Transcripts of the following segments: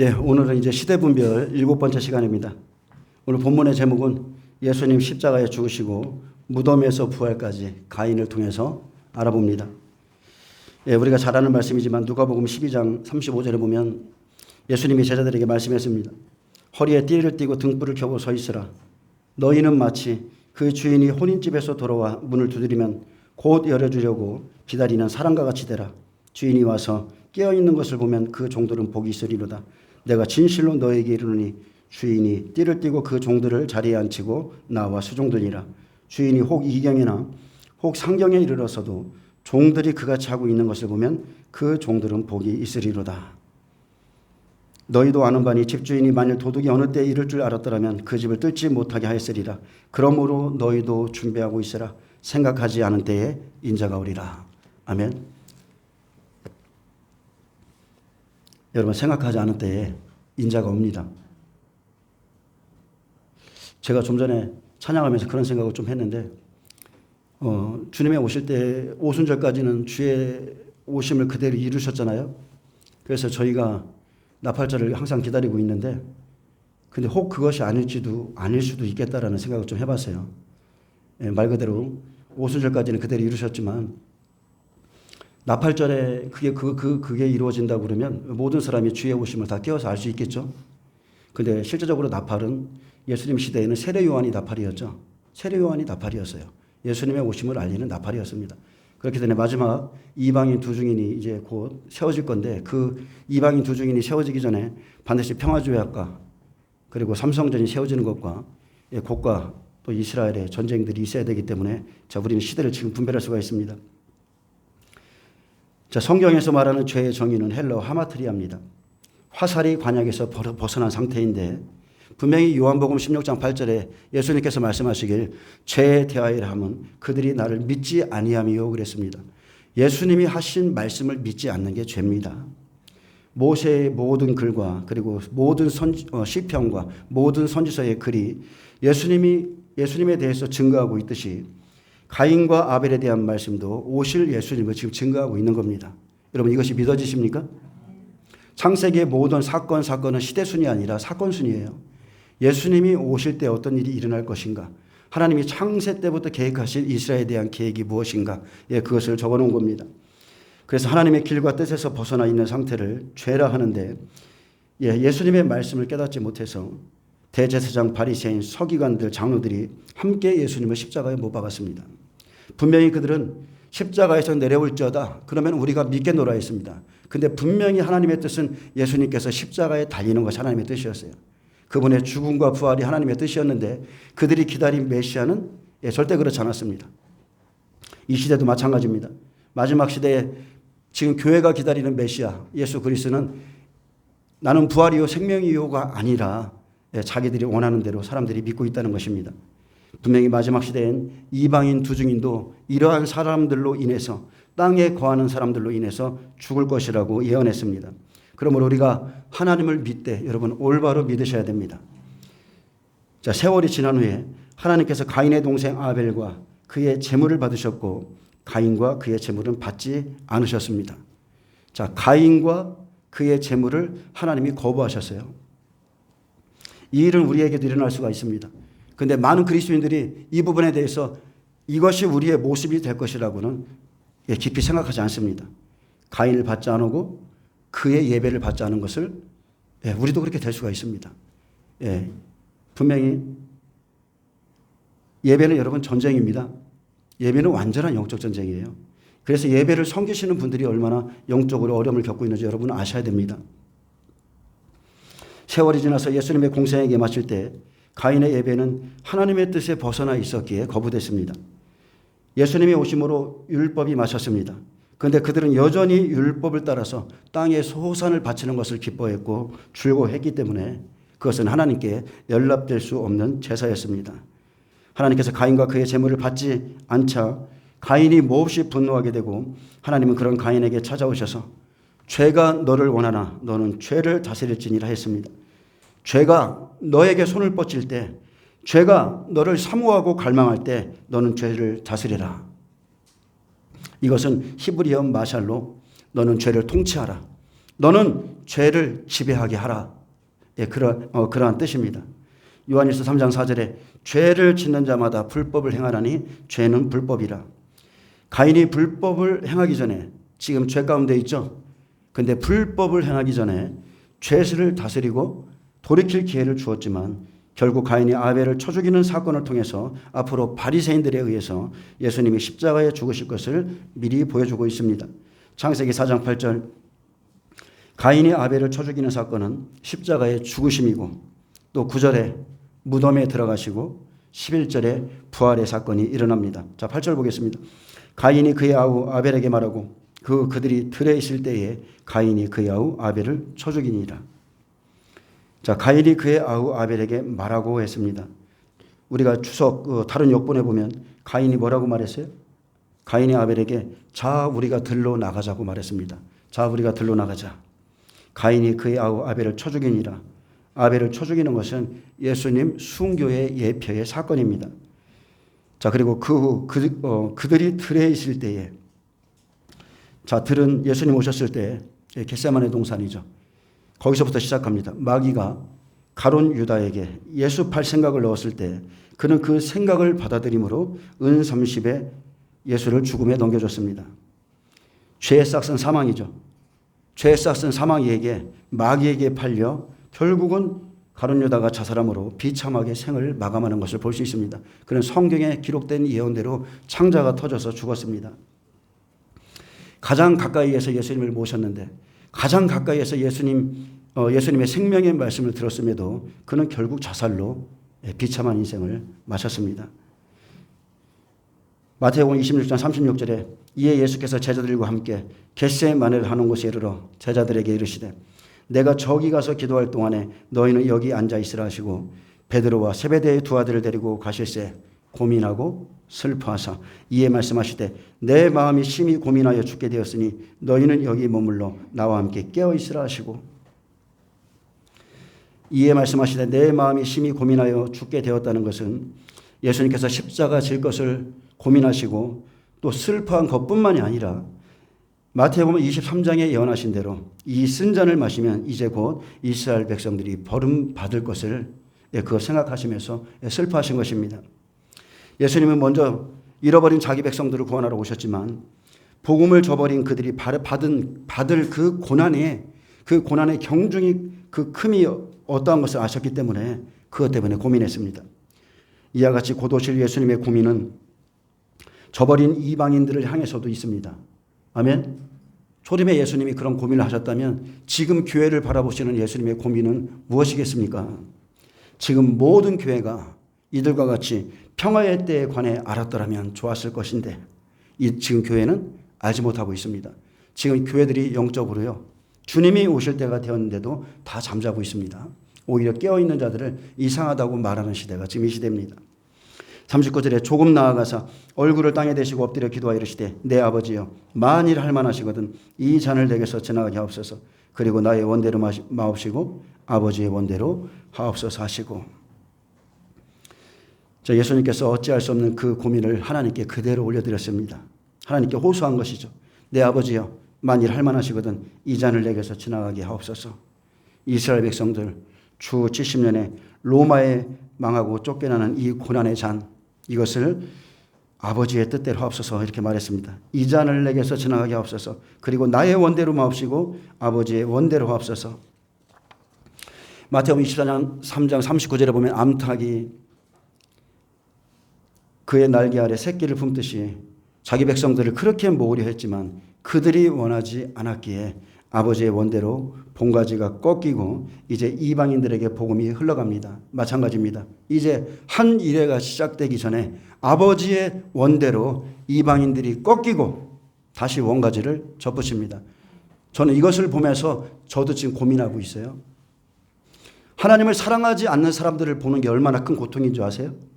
예, 오늘은 이제 시대분별 일곱 번째 시간입니다. 오늘 본문의 제목은 예수님 십자가에 죽으시고 무덤에서 부활까지 가인을 통해서 알아봅니다. 예, 우리가 잘 아는 말씀이지만 누가복음 12장 35절에 보면 예수님이 제자들에게 말씀했습니다. 허리에 띠를 띠고 등불을 켜고 서 있으라. 너희는 마치 그 주인이 혼인집에서 돌아와 문을 두드리면 곧 열어주려고 기다리는 사람과 같이 되라. 주인이 와서 깨어 있는 것을 보면 그 종들은 복이 있으리로다. 내가 진실로 너에게 이르노니 주인이 띠를 띠고 그 종들을 자리에 앉히고 나와 수종들이라. 주인이 혹 이경이나 혹 상경에 이르러서도 종들이 그같이 하고 있는 것을 보면 그 종들은 복이 있으리로다. 너희도 아는 바니 집주인이 만일 도둑이 어느 때 이를 줄 알았더라면 그 집을 뜯지 못하게 하였으리라. 그러므로 너희도 준비하고 있으라. 생각하지 않은 때에 인자가 오리라. 아멘. 여러분 생각하지 않은 때에 인자가 옵니다. 제가 좀 전에 찬양하면서 그런 생각을 좀 했는데 어, 주님의 오실 때 오순절까지는 주의 오심을 그대로 이루셨잖아요. 그래서 저희가 나팔절을 항상 기다리고 있는데 근데 혹 그것이 아닐지도 아닐 수도 있겠다라는 생각을 좀 해봤어요. 예, 말 그대로 오순절까지는 그대로 이루셨지만 나팔절에 그게 그, 그 그게 이루어진다고 그러면 모든 사람이 주의 오심을 다 깨어서 알 수 있겠죠. 근데 실제적으로 나팔은 예수님 시대에는 세례 요한이 나팔이었죠. 세례 요한이 나팔이었어요. 예수님의 오심을 알리는 나팔이었습니다. 그렇기 때문에 마지막 이방인 두 증인이 이제 곧 세워질 건데 그 이방인 두 증인이 세워지기 전에 반드시 평화조약과 그리고 삼성전이 세워지는 것과 예, 곧과 또 이스라엘의 전쟁들이 있어야 되기 때문에 자 우리는 시대를 지금 분별할 수가 있습니다. 자 성경에서 말하는 죄의 정의는 헬러 하마트리아입니다. 화살이 관약에서 벗어난 상태인데 분명히 요한복음 16장 8절에 예수님께서 말씀하시길 죄에 대하여라 함은 그들이 나를 믿지 아니함이요 그랬습니다. 예수님이 하신 말씀을 믿지 않는 게 죄입니다. 모세의 모든 글과 그리고 모든 선, 어, 시편과 모든 선지서의 글이 예수님이 예수님에 대해서 증거하고 있듯이 가인과 아벨에 대한 말씀도 오실 예수님을 지금 증거하고 있는 겁니다. 여러분 이것이 믿어지십니까? 창세기의 모든 사건 사건은 시대 순이 아니라 사건 순이에요. 예수님이 오실 때 어떤 일이 일어날 것인가? 하나님이 창세 때부터 계획하신 이스라엘에 대한 계획이 무엇인가? 예, 그것을 적어 놓은 겁니다. 그래서 하나님의 길과 뜻에서 벗어나 있는 상태를 죄라 하는데 예, 예수님의 말씀을 깨닫지 못해서 대제사장 바리새인 서기관들 장로들이 함께 예수님을 십자가에 못 박았습니다. 분명히 그들은 십자가에서 내려올지어다. 그러면 우리가 믿겠노라 했습니다. 근데 분명히 하나님의 뜻은 예수님께서 십자가에 달리는 것이 하나님의 뜻이었어요. 그분의 죽음과 부활이 하나님의 뜻이었는데 그들이 기다린 메시아는 예, 절대 그렇지 않았습니다. 이 시대도 마찬가지입니다. 마지막 시대에 지금 교회가 기다리는 메시아 예수 그리스는 나는 부활이요 생명이요가 아니라 예, 자기들이 원하는 대로 사람들이 믿고 있다는 것입니다. 분명히 마지막 시대엔 이방인 두 증인도 이러한 사람들로 인해서 땅에 거하는 사람들로 인해서 죽을 것이라고 예언했습니다. 그러므로 우리가 하나님을 믿되 여러분 올바로 믿으셔야 됩니다. 자, 세월이 지난 후에 하나님께서 가인의 동생 아벨과 그의 재물을 받으셨고 가인과 그의 재물은 받지 않으셨습니다. 자, 가인과 그의 재물을 하나님이 거부하셨어요. 이 일은 우리에게도 일어날 수가 있습니다. 근데 많은 그리스도인들이 이 부분에 대해서 이것이 우리의 모습이 될 것이라고는 예, 깊이 생각하지 않습니다. 가인을 받지 않고 그의 예배를 받지 않은 것을 예, 우리도 그렇게 될 수가 있습니다. 예, 분명히 예배는 여러분 전쟁입니다. 예배는 완전한 영적 전쟁이에요. 그래서 예배를 섬기시는 분들이 얼마나 영적으로 어려움을 겪고 있는지 여러분은 아셔야 됩니다. 세월이 지나서 예수님의 공생에게 마칠 때 가인의 예배는 하나님의 뜻에 벗어나 있었기에 거부됐습니다. 예수님이 오심으로 율법이 마쳤습니다. 그런데 그들은 여전히 율법을 따라서 땅에 소산을 바치는 것을 기뻐했고 즐거워했기 때문에 그것은 하나님께 연락될 수 없는 제사였습니다. 하나님께서 가인과 그의 재물을 받지 않자 가인이 몹시 분노하게 되고 하나님은 그런 가인에게 찾아오셔서 죄가 너를 원하나 너는 죄를 다스릴지니라 했습니다. 죄가 너에게 손을 뻗칠 때 죄가 너를 사모하고 갈망할 때 너는 죄를 다스리라. 이것은 히브리어 마샬로 너는 죄를 통치하라. 너는 죄를 지배하게 하라. 예, 그러, 어, 그러한 뜻입니다. 요한일서 3장 4절에 죄를 짓는 자마다 불법을 행하라니 죄는 불법이라. 가인이 불법을 행하기 전에 지금 죄 가운데 있죠. 근데 불법을 행하기 전에 죄를 다스리고 돌이킬 기회를 주었지만 결국 가인이 아벨을 쳐 죽이는 사건을 통해서 앞으로 바리새인들에 의해서 예수님이 십자가에 죽으실 것을 미리 보여주고 있습니다. 창세기 4장 8절 가인이 아벨을 쳐 죽이는 사건은 십자가의 죽으심이고 또 9절에 무덤에 들어가시고 11절에 부활의 사건이 일어납니다. 자, 8절 보겠습니다. 가인이 그의 아우 아벨에게 말하고 그 그들이 들에 있을 때에 가인이 그의 아우 아벨을 쳐 죽이니라. 자, 가인이 그의 아우 아벨에게 말하고 했습니다. 우리가 추석 어, 다른 역본에 보면 가인이 뭐라고 말했어요? 가인이 아벨에게 자 우리가 들로 나가자고 말했습니다. 자 우리가 들로 나가자. 가인이 그의 아우 아벨을 쳐 죽이니라. 아벨을 쳐 죽이는 것은 예수님 순교의 예표의 사건입니다. 자 그리고 그, 그 어, 그들이 들에 있을 때에 자 들은 예수님 오셨을 때 겟세만의 동산이죠. 거기서부터 시작합니다. 마귀가 가론 유다에게 예수 팔 생각을 넣었을 때 그는 그 생각을 받아들임으로 은 30에 예수를 죽음에 넘겨줬습니다. 죄의 싹은 사망이죠. 죄의 싹은 사망이에게 마귀에게 팔려 결국은 가론 유다가 자살함으로 비참하게 생을 마감하는 것을 볼 수 있습니다. 그는 성경에 기록된 예언대로 창자가 터져서 죽었습니다. 가장 가까이에서 예수님을 모셨는데 가장 가까이에서 예수님 어, 예수님의 생명의 말씀을 들었음에도 그는 결국 자살로 예, 비참한 인생을 마쳤습니다. 마태복음 26장 36절에 이에 예수께서 제자들과 함께 겟세마네를 하는 곳에 이르러 제자들에게 이르시되 내가 저기 가서 기도할 동안에 너희는 여기 앉아 있으라 하시고 베드로와 세베대의 두 아들을 데리고 가실새 고민하고 슬퍼하사 이에 말씀하시되 내 마음이 심히 고민하여 죽게 되었으니 너희는 여기 머물러 나와 함께 깨어 있으라 하시고 이에 말씀하시되 내 마음이 심히 고민하여 죽게 되었다는 것은 예수님께서 십자가 질 것을 고민하시고 또 슬퍼한 것뿐만이 아니라 마태복음 23장에 예언하신 대로 이 쓴 잔을 마시면 이제 곧 이스라엘 백성들이 벌음 받을 것을 예, 그걸 생각하시면서 슬퍼하신 것입니다. 예수님은 먼저 잃어버린 자기 백성들을 구원하러 오셨지만 복음을 저버린 그들이 받은 받을 그 고난에 그 고난의 경중이 그 큼이 어떠한 것을 아셨기 때문에 그것 때문에 고민했습니다. 이와 같이 고도실 예수님의 고민은 저버린 이방인들을 향해서도 있습니다. 아멘. 초림의 예수님이 그런 고민을 하셨다면 지금 교회를 바라보시는 예수님의 고민은 무엇이겠습니까? 지금 모든 교회가 이들과 같이 평화의 때에 관해 알았더라면 좋았을 것인데 이 지금 교회는 알지 못하고 있습니다. 지금 교회들이 영적으로요. 주님이 오실 때가 되었는데도 다 잠자고 있습니다. 오히려 깨어있는 자들을 이상하다고 말하는 시대가 지금 이 시대입니다. 39절에 조금 나아가서 얼굴을 땅에 대시고 엎드려 기도하여 이르시되 내 아버지여 만일 할 만하시거든 이 잔을 내게서 지나가게 하옵소서 그리고 나의 원대로 마옵시고 아버지의 원대로 하옵소서 하시고 저 예수님께서 어찌할 수 없는 그 고민을 하나님께 그대로 올려드렸습니다. 하나님께 호소한 것이죠. 내 아버지여 만일 할만하시거든 이 잔을 내게서 지나가게 하옵소서 이스라엘 백성들 주 70년에 로마에 망하고 쫓겨나는 이 고난의 잔 이것을 아버지의 뜻대로 하옵소서 이렇게 말했습니다. 이 잔을 내게서 지나가게 하옵소서. 그리고 나의 원대로 마옵시고 아버지의 원대로 하옵소서. 마태복음 24장 3장 39절에 보면 암탉이 그의 날개 아래 새끼를 품듯이 자기 백성들을 그렇게 모으려 했지만 그들이 원하지 않았기에 아버지의 원대로 봉가지가 꺾이고 이제 이방인들에게 복음이 흘러갑니다. 마찬가지입니다. 이제 한 일회가 시작되기 전에 아버지의 원대로 이방인들이 꺾이고 다시 원가지를 접붙입니다. 저는 이것을 보면서 저도 지금 고민하고 있어요. 하나님을 사랑하지 않는 사람들을 보는 게 얼마나 큰 고통인 줄 아세요?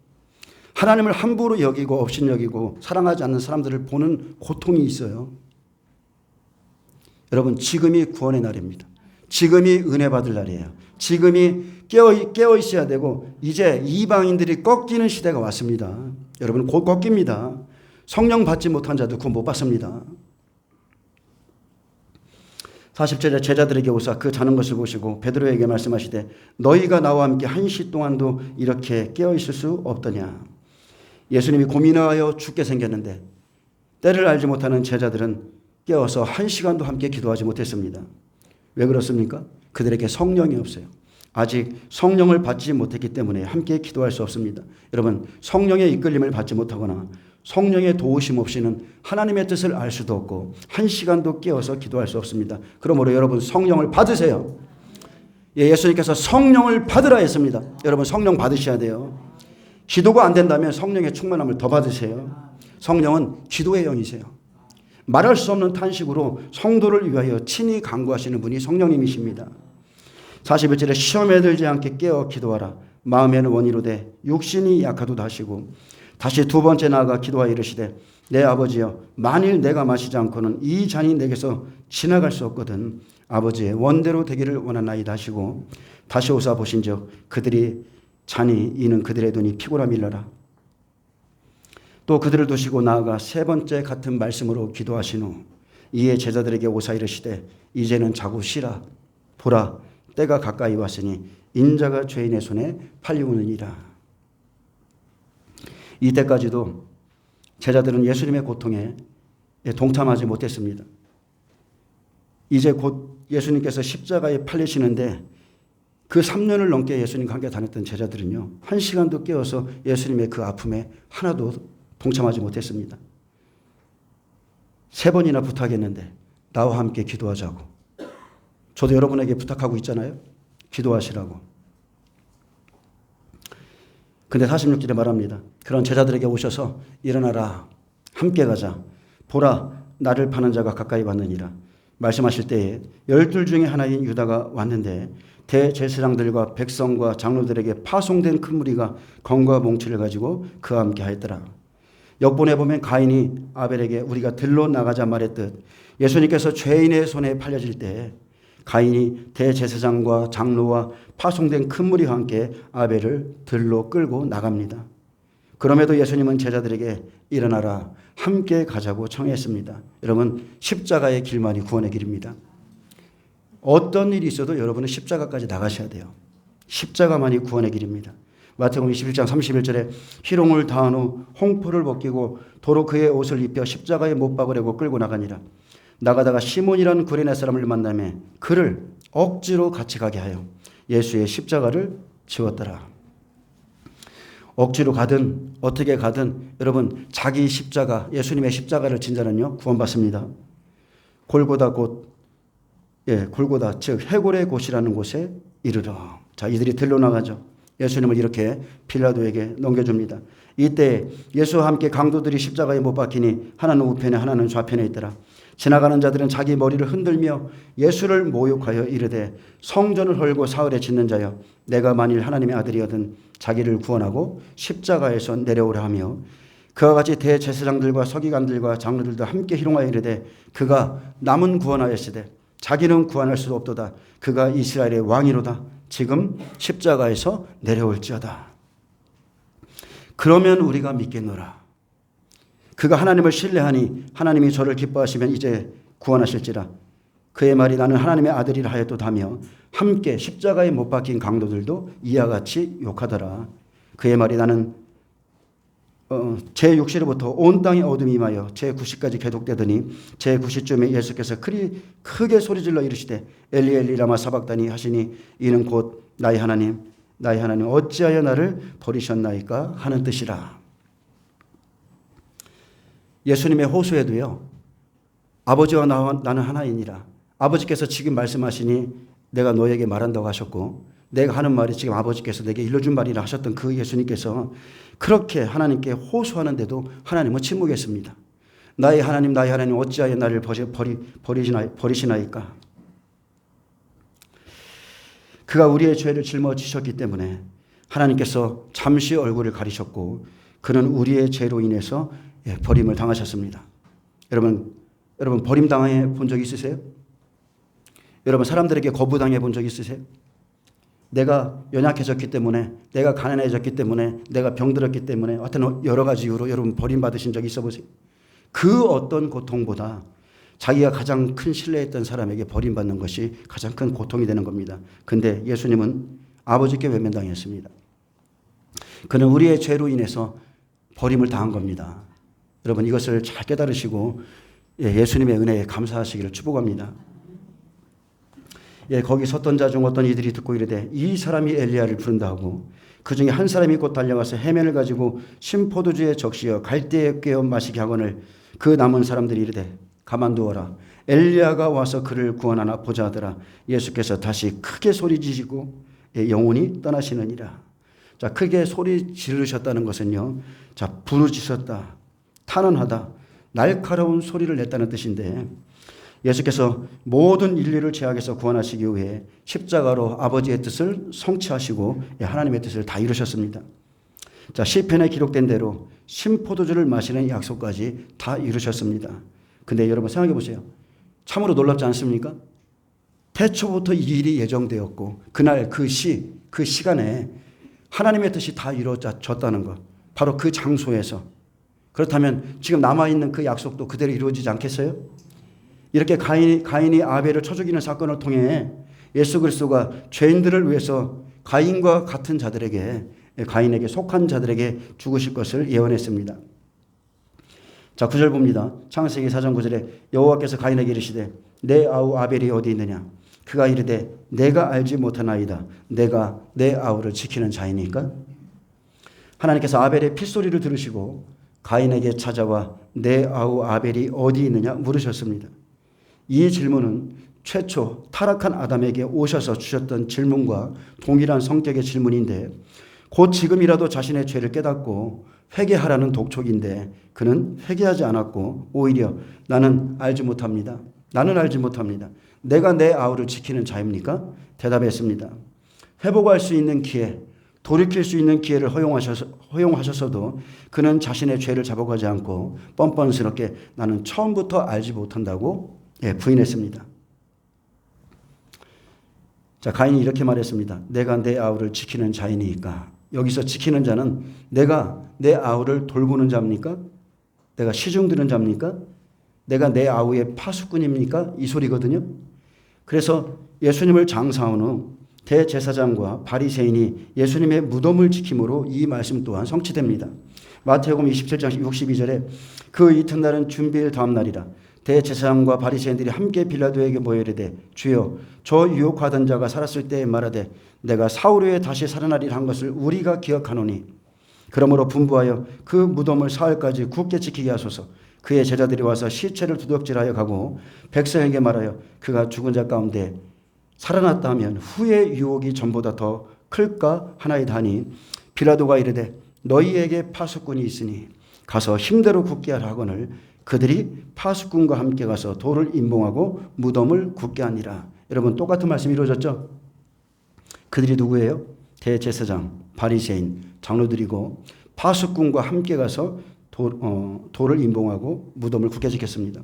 하나님을 함부로 여기고 업신여기고 사랑하지 않는 사람들을 보는 고통이 있어요. 여러분 지금이 구원의 날입니다. 지금이 은혜 받을 날이에요. 지금이 깨어, 깨어 있어야 되고 이제 이방인들이 꺾이는 시대가 왔습니다. 여러분 곧 꺾입니다. 성령 받지 못한 자도 구못 받습니다. 40절에 제자들에게 오사 그 자는 것을 보시고 베드로에게 말씀하시되 너희가 나와 함께 한 시 동안도 이렇게 깨어 있을 수 없더냐. 예수님이 고민하여 죽게 생겼는데 때를 알지 못하는 제자들은 깨어서 한 시간도 함께 기도하지 못했습니다. 왜 그렇습니까? 그들에게 성령이 없어요. 아직 성령을 받지 못했기 때문에 함께 기도할 수 없습니다. 여러분, 성령의 이끌림을 받지 못하거나 성령의 도우심 없이는 하나님의 뜻을 알 수도 없고 한 시간도 깨어서 기도할 수 없습니다. 그러므로 여러분 성령을 받으세요. 예, 예수님께서 성령을 받으라 했습니다. 여러분 성령 받으셔야 돼요. 기도가 안 된다면 성령의 충만함을 더 받으세요. 성령은 기도의 영이세요. 말할 수 없는 탄식으로 성도를 위하여 친히 강구하시는 분이 성령님이십니다. 41절에 시험에 들지 않게 깨어 기도하라. 마음에는 원이로되 육신이 약하도 다시고 다시 두 번째 나아가 기도하여 이르시되 내 아버지여 만일 내가 마시지 않고는 이 잔이 내게서 지나갈 수 없거든 아버지의 원대로 되기를 원하나이다 하시고 다시 오사 보신즉 그들이 잔이 이는 그들의 눈이 피곤함 일러라. 또 그들을 두시고 나아가 세 번째 같은 말씀으로 기도하신 후 이에 제자들에게 오사 이르시되 이제는 자고 쉬라. 보라 때가 가까이 왔으니 인자가 죄인의 손에 팔리오느니라. 이때까지도 제자들은 예수님의 고통에 동참하지 못했습니다. 이제 곧 예수님께서 십자가에 팔리시는데 그 3년을 넘게 예수님과 함께 다녔던 제자들은요, 한 시간도 깨어서 예수님의 그 아픔에 하나도 동참하지 못했습니다. 세 번이나 부탁했는데, 나와 함께 기도하자고. 저도 여러분에게 부탁하고 있잖아요. 기도하시라고. 근데 46절에 말합니다. 그런 제자들에게 오셔서 일어나라. 함께 가자. 보라. 나를 파는 자가 가까이 왔느니라. 말씀하실 때에 열둘 중에 하나인 유다가 왔는데 대제사장들과 백성과 장로들에게 파송된 큰 무리가 검과 몽치를 가지고 그와 함께 하였더라. 역본에 보면 가인이 아벨에게 우리가 들로 나가자 말했듯 예수님께서 죄인의 손에 팔려질 때 가인이 대제사장과 장로와 파송된 큰 무리와 함께 아벨을 들로 끌고 나갑니다. 그럼에도 예수님은 제자들에게 일어나라 함께 가자고 청했습니다. 여러분 십자가의 길만이 구원의 길입니다. 어떤 일이 있어도 여러분은 십자가까지 나가셔야 돼요. 십자가만이 구원의 길입니다. 마태복음 21장 31절에 희롱을 다한 후 홍포를 벗기고 도로 그의 옷을 입혀 십자가에 못 박으려고 끌고 나가니라. 나가다가 시몬이라는 구레네 사람을 만나며 그를 억지로 같이 가게 하여 예수의 십자가를 지웠더라. 억지로 가든 어떻게 가든 여러분 자기 십자가 예수님의 십자가를 진 자는요 구원받습니다. 골고다 곧 예, 골고다 즉 해골의 곳이라는 곳에 이르러 자 이들이 들러 나가죠. 예수님을 이렇게 빌라도에게 넘겨줍니다. 이때 예수와 함께 강도들이 십자가에 못 박히니 하나는 우편에 하나는 좌편에 있더라. 지나가는 자들은 자기 머리를 흔들며 예수를 모욕하여 이르되 성전을 헐고 사흘에 짓는 자여 내가 만일 하나님의 아들이거든 자기를 구원하고 십자가에서 내려오라 하며 그와 같이 대제사장들과 서기관들과 장로들도 함께 희롱하여 이르되 그가 남은 구원하였으되 자기는 구원할 수 없도다 그가 이스라엘의 왕이로다 지금 십자가에서 내려올지어다 그러면 우리가 믿겠노라 그가 하나님을 신뢰하니 하나님이 저를 기뻐하시면 이제 구원하실지라. 그의 말이 나는 하나님의 아들이라 하였도다며 함께 십자가에 못 박힌 강도들도 이와 같이 욕하더라. 그의 말이 나는 어, 제 6시로부터 온 땅에 어둠이 임하여 제 9시까지 계속되더니 제 9시쯤에 예수께서 크리, 크게 소리질러 이르시되 엘리 엘리 라마 사박다니 하시니 이는 곧 나의 하나님 나의 하나님 어찌하여 나를 버리셨나이까 하는 뜻이라. 예수님의 호소에도요. 아버지와 나, 나는 하나이니라. 아버지께서 지금 말씀하시니 내가 너에게 말한다고 하셨고 내가 하는 말이 지금 아버지께서 내게 일러준 말이라 하셨던 그 예수님께서 그렇게 하나님께 호소하는데도 하나님은 침묵했습니다. 나의 하나님 나의 하나님 어찌하여 나를 버리, 버리, 버리시나, 버리시나이까 그가 우리의 죄를 짊어지셨기 때문에 하나님께서 잠시 얼굴을 가리셨고 그는 우리의 죄로 인해서 예, 버림을 당하셨습니다. 여러분, 여러분 버림 당해 본 적 있으세요? 여러분 사람들에게 거부당해 본 적 있으세요? 내가 연약해졌기 때문에, 내가 가난해졌기 때문에, 내가 병들었기 때문에, 하여튼 여러 가지 이유로 여러분 버림받으신 적 있어 보세요. 그 어떤 고통보다 자기가 가장 큰 신뢰했던 사람에게 버림받는 것이 가장 큰 고통이 되는 겁니다. 근데 예수님은 아버지께 외면당했습니다. 그는 우리의 죄로 인해서 버림을 당한 겁니다. 여러분 이것을 잘 깨달으시고 예, 예수님의 은혜에 감사하시기를 축복합니다. 예, 거기 섰던 자 중 어떤 이들이 듣고 이르되 이 사람이 엘리야를 부른다 하고 그 중에 한 사람이 곧 달려가서 해면을 가지고 신포도주에 적시어 갈대에 깨어 마시게 하거늘 그 남은 사람들이 이르되 가만두어라. 엘리야가 와서 그를 구원하나 보자 하더라. 예수께서 다시 크게 소리 지시고 예, 영혼이 떠나시느니라. 자 크게 소리 지르셨다는 것은요 자 부르짖었다 탄원하다 날카로운 소리를 냈다는 뜻인데 예수께서 모든 인류를 죄악에서 구원하시기 위해 십자가로 아버지의 뜻을 성취하시고 하나님의 뜻을 다 이루셨습니다. 자, 시편에 기록된 대로 신포도주를 마시는 약속까지 다 이루셨습니다. 근데 여러분 생각해 보세요. 참으로 놀랍지 않습니까? 태초부터 이 일이 예정되었고 그날 그 시, 그 시간에 하나님의 뜻이 다 이루어졌다는 것. 바로 그 장소에서. 그렇다면 지금 남아있는 그 약속도 그대로 이루어지지 않겠어요? 이렇게 가인이, 가인이 아벨을 쳐 죽이는 사건을 통해 예수 그리스도가 죄인들을 위해서 가인과 같은 자들에게 가인에게 속한 자들에게 죽으실 것을 예언했습니다. 자, 9절 봅니다. 창세기 4장 9절에 여호와께서 가인에게 이르시되 내 아우 아벨이 어디 있느냐? 그가 이르되 내가 알지 못하나이다. 내가 내 아우를 지키는 자이니까. 하나님께서 아벨의 핏소리를 들으시고 가인에게 찾아와 내 아우 아벨이 어디 있느냐 물으셨습니다. 이 질문은 최초 타락한 아담에게 오셔서 주셨던 질문과 동일한 성격의 질문인데 곧 지금이라도 자신의 죄를 깨닫고 회개하라는 독촉인데 그는 회개하지 않았고 오히려 나는 알지 못합니다. 나는 알지 못합니다. 내가 내 아우를 지키는 자입니까? 대답했습니다. 회복할 수 있는 기회, 돌이킬 수 있는 기회를 허용하셔서, 허용하셨어도 그는 자신의 죄를 잡아가지 않고 뻔뻔스럽게 나는 처음부터 알지 못한다고 예, 부인했습니다. 자, 가인이 이렇게 말했습니다. 내가 내 아우를 지키는 자이니까. 여기서 지키는 자는 내가 내 아우를 돌보는 자입니까? 내가 시중 드는 자입니까? 내가 내 아우의 파수꾼입니까? 이 소리거든요. 그래서 예수님을 장사한 후 대제사장과 바리새인이 예수님의 무덤을 지킴으로 이 말씀 또한 성취됩니다. 마태복음 27장 62절에 그 이튿날은 준비일 다음 날이라 대제사장과 바리새인들이 함께 빌라도에게 모여 이르되 주여 저 유혹하던 자가 살았을 때에 말하되 내가 사흘 후에 다시 살아나리라 한 것을 우리가 기억하노니. 그러므로 분부하여 그 무덤을 사흘까지 굳게 지키게 하소서. 그의 제자들이 와서 시체를 두둑질하여 가고 백성에게 말하여 그가 죽은 자 가운데 살아났다 하면 후의 유혹이 전보다 더 클까 하나이다 하니 빌라도가 이르되 너희에게 파수꾼이 있으니 가서 힘대로 굳게 하라 하거늘 그들이 파수꾼과 함께 가서 돌을 임봉하고 무덤을 굳게 하니라. 여러분 똑같은 말씀이 이루어졌죠? 그들이 누구예요? 대제사장, 바리새인, 장로들이고 파수꾼과 함께 가서 돌, 어, 돌을 임봉하고 무덤을 굳게 지켰습니다.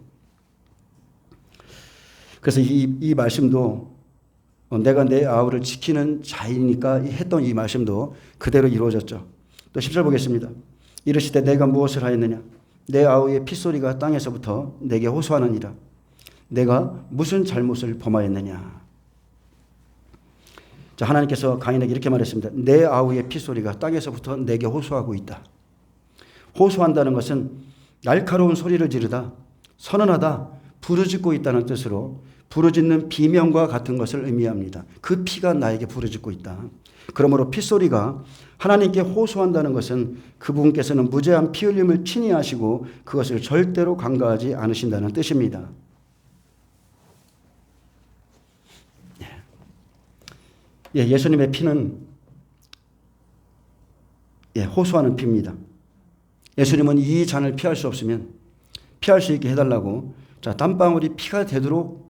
그래서 이, 이 말씀도 어, 내가 내 아우를 지키는 자이니까 했던 이 말씀도 그대로 이루어졌죠. 또 10절 보겠습니다. 이르시되 내가 무엇을 하였느냐? 내 아우의 핏소리가 땅에서부터 내게 호소하느니라. 내가 무슨 잘못을 범하였느냐? 자, 하나님께서 가인에게 이렇게 말했습니다. 내 아우의 핏소리가 땅에서부터 내게 호소하고 있다. 호소한다는 것은 날카로운 소리를 지르다, 선언하다, 부르짖고 있다는 뜻으로 부르짖는 비명과 같은 것을 의미합니다. 그 피가 나에게 부르짖고 있다. 그러므로 핏소리가 하나님께 호소한다는 것은 그분께서는 무제한 피 흘림을 친히 하시고 그것을 절대로 간과하지 않으신다는 뜻입니다. 예, 예수님의 피는 예, 호소하는 피입니다. 예수님은 이 잔을 피할 수 없으면 피할 수 있게 해달라고 자, 땀방울이 피가 되도록